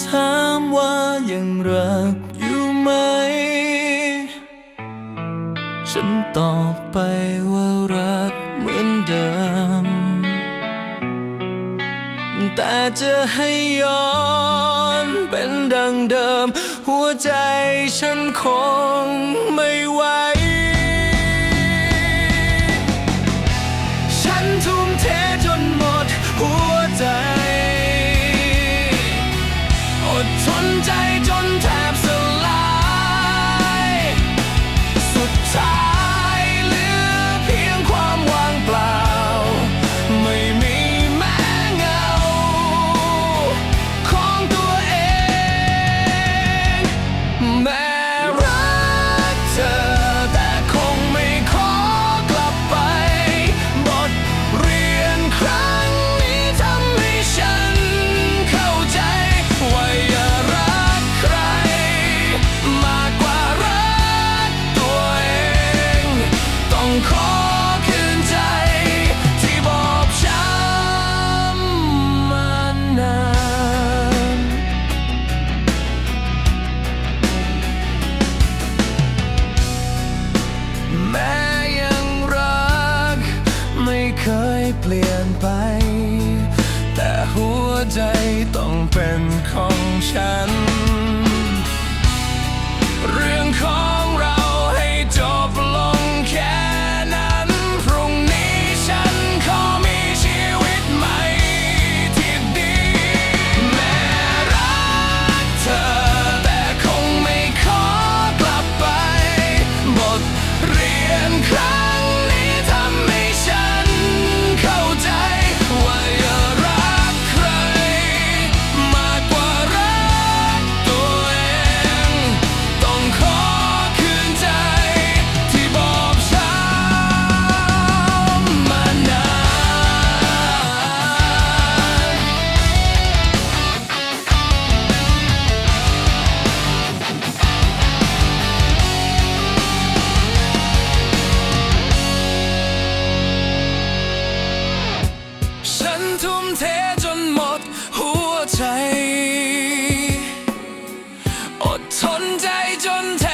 ถามว่ายังรักอยู่ไหม ฉันตอบไปว่ารักเหมือนเดิม แต่จะให้ย้อนเป็นดังเดิม หัวใจฉันคงไม่ไหวฉันทุ่มเทจนหมดหัวใจ danger. เปลี่ยนไป แต่หัวใจต้องเป็นของฉัน ฉันทุ่มเทจนหมดหัวใจ อดทนใจจนแท